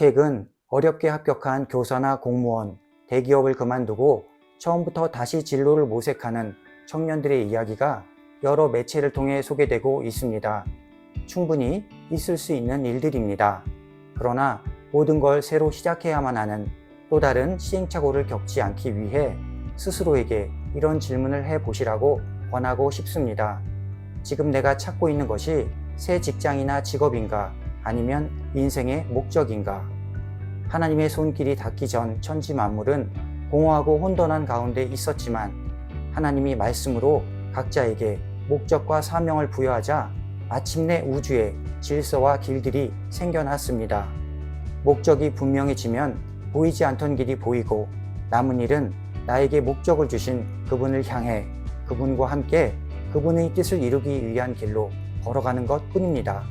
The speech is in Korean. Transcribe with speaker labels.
Speaker 1: 최근 어렵게 합격한 교사나 공무원, 대기업을 그만두고 처음부터 다시 진로를 모색하는 청년들의 이야기가 여러 매체를 통해 소개되고 있습니다. 충분히 있을 수 있는 일들입니다. 그러나 모든 걸 새로 시작해야만 하는 또 다른 시행착오를 겪지 않기 위해 스스로에게 이런 질문을 해 보시라고 권하고 싶습니다. 지금 내가 찾고 있는 것이 새 직장이나 직업인가 아니면 인생의 목적인가? 하나님의 손길이 닿기 전 천지 만물은 공허하고 혼돈한 가운데 있었지만 하나님이 말씀으로 각자에게 목적과 사명을 부여하자 마침내 우주에 질서와 길들이 생겨났습니다. 목적이 분명해지면 보이지 않던 길이 보이고 남은 일은 나에게 목적을 주신 그분을 향해 그분과 함께 그분의 뜻을 이루기 위한 길로 걸어가는 것 뿐입니다.